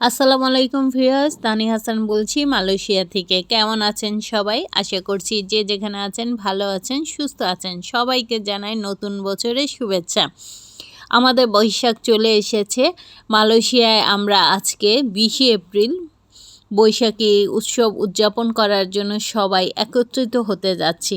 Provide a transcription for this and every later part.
আসসালামু আলাইকুম ভিউয়ার্স, তানি হাসান বলছি মালয়েশিয়া থেকে। কেমন আছেন সবাই? আশা করছি যে যেখানে আছেন ভালো আছেন, সুস্থ আছেন। সবাইকে জানাই নতুন বছরের শুভেচ্ছা। আমাদের বৈশাখ চলে এসেছে। মালয়েশিয়ায় আমরা আজকে বিশে এপ্রিল, বৈশাখী উৎসব উদযাপন করার জন্য সবাই একত্রিত হতে যাচ্ছি।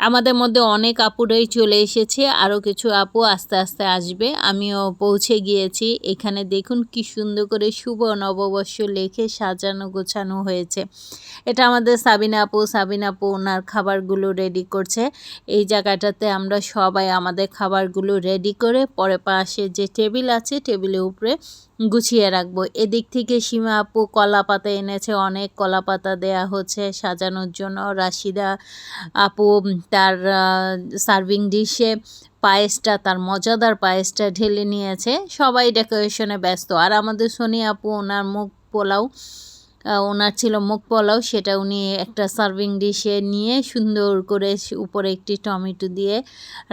আমাদের মধ্যে অনেক আপুরাই চলে এসেছে আরও কিছু আপু আস্তে আস্তে আসবে। আমিও পৌঁছে গিয়েছি। এখানে দেখুন কি সুন্দর করে শুভ নববর্ষ লেখে সাজানো গোছানো হয়েছে। এটা আমাদের সাবিনা আপু সাবিনা আপু ওনার খাবারগুলো রেডি করছে। এই জায়গাটাতে আমরা সবাই আমাদের খাবারগুলো রেডি করে পরে পাশে যে টেবিল আছে টেবিলের উপরে গুছিয়ে রাখব। এদিক থেকে সীমা আপু কলা পাতা এনেছে, অনেক কলা পাতা দেয়া হচ্ছে সাজানোর জন্য। রাশিদা আপু তার সার্ভিং ডিশে পায়েসটা, তার মজাদার পায়েসটা ঢেলে নিয়েছে। সবাই ডেকোরেশনে ব্যস্ত। আর আমাদের সোনি আপু, ওনার মুখ পোলাও ওনার ছিল মুখ পোলাও, সেটা উনি একটা সার্ভিং ডিশে নিয়ে সুন্দর করে উপরে একটি টমেটো দিয়ে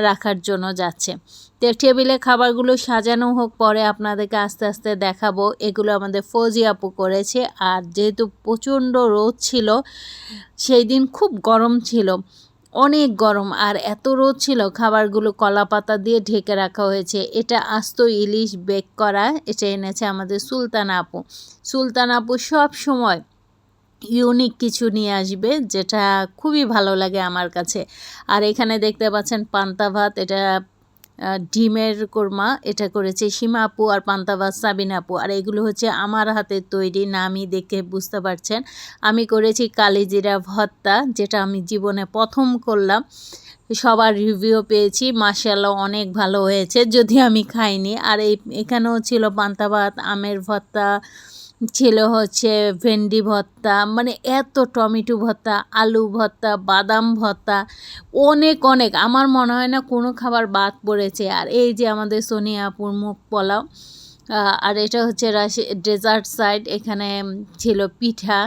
রাখার জন্য যাচ্ছে। তো টেবিলে খাবারগুলো সাজানো হোক, পরে আপনাদেরকে আস্তে আস্তে দেখাবো। এগুলো আমাদের ফৌজি আপু করেছে, আর যেহেতু প্রচণ্ড রোদ ছিল, সেই দিন খুব গরম ছিল। অনেক গরম আর এত রোদ ছিল, খাবারগুলো কলা পাতা দিয়ে ঢেকে রাখা হয়েছে। এটা আস্ত ইলিশ বেক করা, এটা এনেছে আমাদের সুলতান আপু। সুলতান আপু সব সময় ইউনিক কিছু নিয়ে আসবে, যেটা খুবই ভালো লাগে আমার কাছে। আর এখানে দেখতে পাচ্ছেন পান্তা ভাত, এটা ডিমের কোরমা, এটা করেছে সীমা আপু আর পান্তাবাজ সাবিন আপু। আর এগুলো হচ্ছে আমার হাতের তৈরি নামই দেখে বুঝতে পারছেন। আমি করেছি কালিজিরা ভত্তা যেটা আমি জীবনে প্রথম করলাম। সবার রিভিউ পেয়েছি মার্শাল্লাহ অনেক ভালো হয়েছে যদি আমি খাইনি। আর এই, এখানেও ছিল পান্তা ভাত আমের ভর্তা ছিল হচ্ছে ভেন্ডি ভর্তা মানে এত টমেটো ভর্তা, আলু ভর্তা, বাদাম ভর্তা, অনেক অনেক। আমার মনে হয় না কোনো খাবার বাদ পড়েছে। আর এই যে আমাদের সোনিয়াপুর মুখ পোলাও আর এটা হচ্ছে রাশি, ডেজার্ট সাইড, এখানে ছিল পিঠা।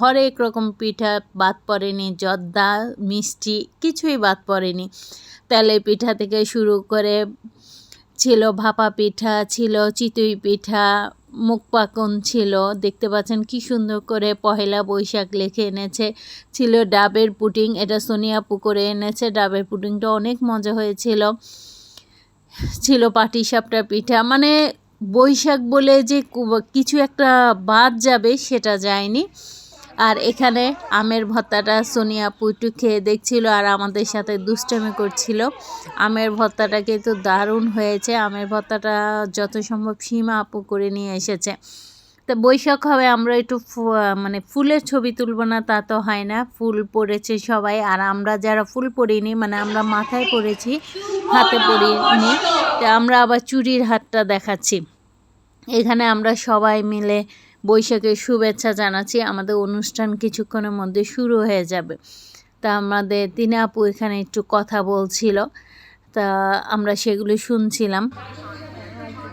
হরেক রকম পিঠা বাদ পড়েনি, জর্দা, মিষ্টি, কিছুই বাদ পড়েনি। তেলে পিঠা থেকে শুরু করে ছিল ভাপা পিঠা, ছিল চিতই পিঠা মুখ পাকন ছিল। দেখতে পাচ্ছেন কি সুন্দর করে পহেলা বৈশাখ লেখে এনেছে। ছিল ডাবের পুটিং এটা সোনিয়া পুকুরে এনেছে। ডাবের পুটিংটা অনেক মজা হয়েছিল। ছিল পাটি সাপটা পিঠা। মানে বৈশাখ বলে যে কিছু একটা বাদ যাবে সেটা যায়নি। আর এখানে আমের ভর্তাটা সোনিয়া পুটু খেয়ে দেখছিল আর আমাদের সাথে দুষ্টামি করছিল। আমের ভর্তাটা কিন্তু দারুণ হয়েছে। আমের ভর্তাটা যত সম্ভব সীমা আপু করে নিয়ে এসেছে। তো বৈশাখ হবে, আমরা একটু মানে ফুলের ছবি তুলব না, তা তো হয় না। ফুল পড়েছে সবাই, আর আমরা যারা ফুল পরিনি মানে আমরা মাথায় পড়েছি, হাতে পরিনি তো আমরা আবার চুরির হাতটা দেখাচ্ছি। এখানে আমরা সবাই মিলে বৈশাখের শুভেচ্ছা জানাচ্ছি। আমাদের অনুষ্ঠান কিছুক্ষণের মধ্যে শুরু হয়ে যাবে। তা আমাদের তিনে আপু এখানে একটু কথা বলছিল। তা আমরা সেগুলো শুনছিলাম।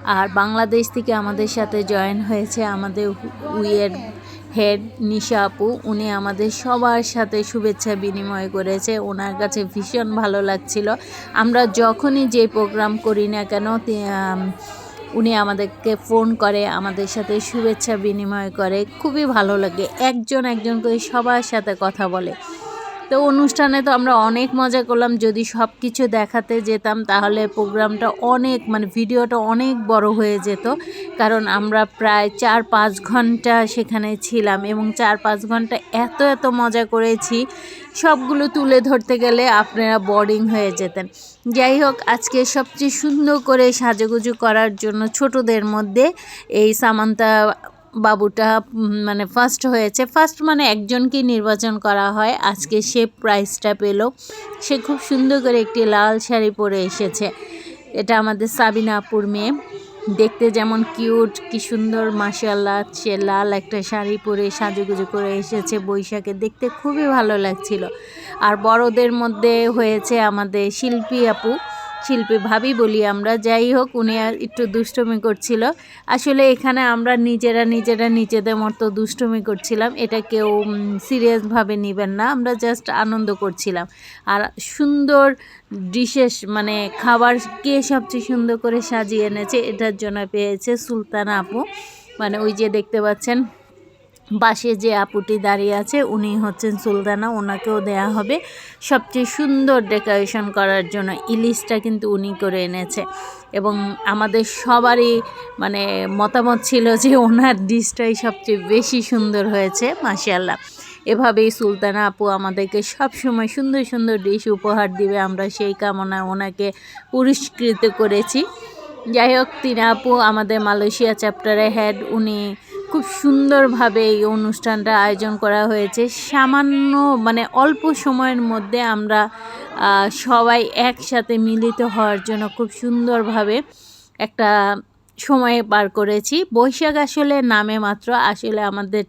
আর বাংলাদেশ থেকে আমাদের সাথে জয়েন হয়েছে আমাদের উইয়ের হেড নিশা আপু। উনি আমাদের সবার সাথে শুভেচ্ছা বিনিময় করেছে। ওনার কাছে ভীষণ ভালো লাগছিল। আমরা যখনই যে প্রোগ্রাম করি না কেন উনি আমাদেরকে ফোন করে, আমাদের সাথে শুভেচ্ছা বিনিময় করে। খুবই ভালো লাগে। একজন একজন করে সবার সাথে কথা বলে। তো অনুষ্ঠানে তো আমরা অনেক মজা করলাম। যদি সব কিছু দেখাতে যেতাম, তাহলে প্রোগ্রামটা অনেক মানে ভিডিওটা অনেক বড় হয়ে যেত। কারণ আমরা প্রায় চার পাঁচ ঘণ্টা সেখানে ছিলাম এবং চার পাঁচ ঘণ্টা এত এত মজা করেছি। সবগুলো তুলে ধরতে গেলে আপনারা বোরিং হয়ে যেতেন। যাই হোক, আজকে সবচেয়ে সুন্দর করে সাজুগুজু করার জন্য ছোটদের মধ্যে এই সামান্তা বাবুটা মানে ফার্স্ট হয়েছে। ফার্স্ট মানে একজনকেই নির্বাচন করা হয়। আজকে সে প্রাইজটা পেল। সে খুব সুন্দর করে একটি লাল শাড়ি পরে এসেছে। এটা আমাদের সাবিনা আপুর মেয়ে। দেখতে যেমন কিউট কি সুন্দর মাসাল্লাহ সে লাল একটা শাড়ি পরে সাজুগুজু করে এসেছে বৈশাখে। দেখতে খুবই ভালো লাগছিল। আর বড়দের মধ্যে হয়েছে আমাদের শিল্পী আপু। শিল্পী ভাবি বলি আমরা, যাই হোক উনি একটু দুষ্টমি করছিল। আসলে এখানে আমরা নিজেরা নিজেরা নিজেদের মতো দুষ্টমি করছিলাম, এটা কেউ সিরিয়াসভাবে নেবেন না, আমরা জাস্ট আনন্দ করছিলাম। আর সুন্দর ডিশেস মানে খাবার কে সবচেয়ে সুন্দর করে সাজিয়ে এনেছে, এটার জন্য পেয়েছে সুলতান আপু। মানে ওই যে দেখতে পাচ্ছেন পাশে যে আপুটি দাঁড়িয়ে আছে, উনি হচ্ছেন সুলতানা, ওনাকেও দেয়া হবে। সবচেয়ে সুন্দর ডেকোরেশন করার জন্য ইলিশটা কিন্তু উনি করে এনেছে। এবং আমাদের সবারই মানে মতামত ছিল যে ওনার ডিশটাই সবচেয়ে বেশি সুন্দর হয়েছে মাশাল্লাহ এভাবেই সুলতানা আপু আমাদেরকে সব সময় সুন্দর সুন্দর ডিশ উপহার দিবে, আমরা সেই কামনা ওনাকে পুরস্কৃত করেছি। যাই হোক, তিনি আপু আমাদের মালয়েশিয়া চ্যাপ্টারে হেড, উনি খুব সুন্দরভাবে এই অনুষ্ঠানটা আয়োজন করা হয়েছে। সামান্য মানে অল্প সময়ের মধ্যে আমরা সবাই একসাথে মিলিত হওয়ার জন্য খুব সুন্দরভাবে একটা সময় পার করেছি। বৈশাখ আসলে নামে মাত্র, আসলে আমাদের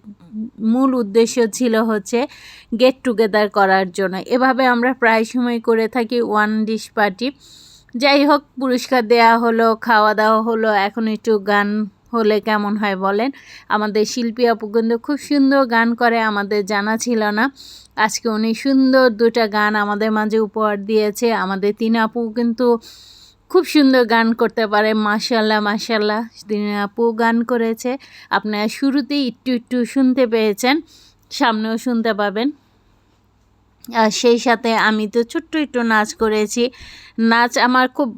মূল উদ্দেশ্য ছিল হচ্ছে গেট টুগেদার করার জন্য। এভাবে আমরা প্রায় সময় করে থাকি ওয়ান ডিশ পার্টি যাই হোক, পুরস্কার দেয়া হলো, খাওয়া দাওয়া হলো, এখন একটু গান হলে কেমন হয় বলেন? আমাদের শিল্পী আপু কিন্তু খুব সুন্দর গান করে, আমাদের জানা ছিল না। আজকে উনি সুন্দর দুটা গান আমাদের মাঝে উপহার দিয়েছে। আমাদের তিন আপু কিন্তু খুব সুন্দর গান করতে পারে মাশাল্লাহ মাশাল্লাহ তিনি আপু গান করেছে। আপনারা শুরুতেই একটু একটু শুনতে পেয়েছেন, সামনেও শুনতে পাবেন। আর সেই সাথে আমি তো ছোট্ট একটু নাচ করেছি। নাচ আমার খুব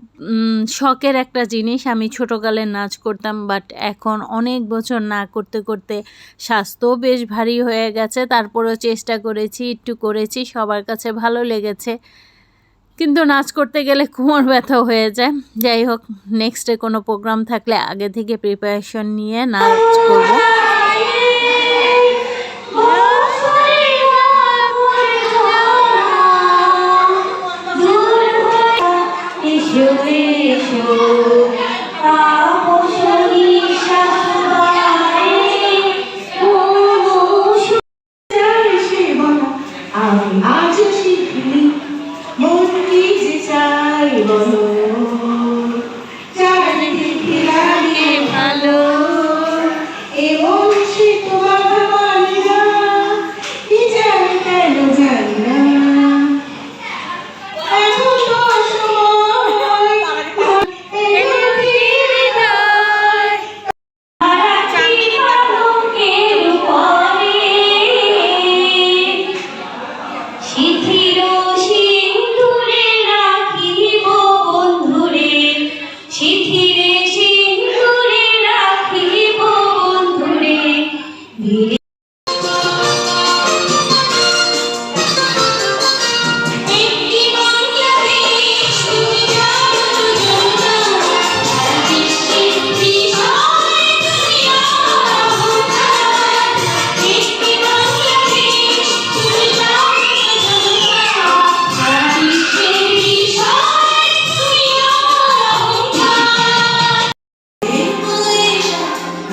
শখের একটা জিনিস। আমি ছোটোকালে নাচ করতাম বাট এখন অনেক বছর না করতে করতে স্বাস্থ্যও বেশ ভারী হয়ে গেছে। তারপরেও চেষ্টা করেছি, একটু করেছি, সবার কাছে ভালো লেগেছে। কিন্তু নাচ করতে গেলে কোমর ব্যথা হয়ে যায়। যাই হোক নেক্সটে কোনো প্রোগ্রাম থাকলে আগে থেকে প্রিপারেশন নিয়ে নাচ করব।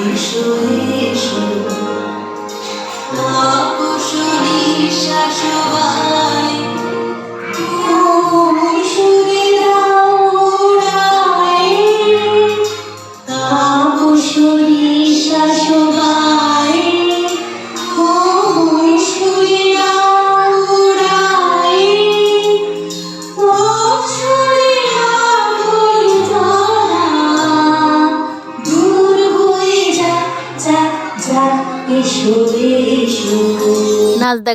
এসো এসো তাপসী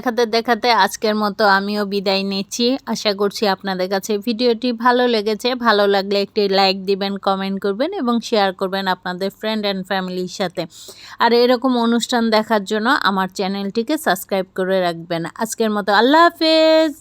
দেখাতে দেখাতে আজকের মতো আমিও বিদায় নিচ্ছি। আশা করছি আপনাদের কাছে ভিডিওটি ভালো লেগেছে। ভালো লাগলে একটি লাইক দিবেন কমেন্ট করবেন এবং শেয়ার করবেন আপনাদের ফ্রেন্ড অ্যান্ড ফ্যামিলির সাথে। আর এরকম অনুষ্ঠান দেখার জন্য আমার চ্যানেলটিকে সাবস্ক্রাইব করে রাখবেন। আজকের মতো আল্লাহ হাফেজ!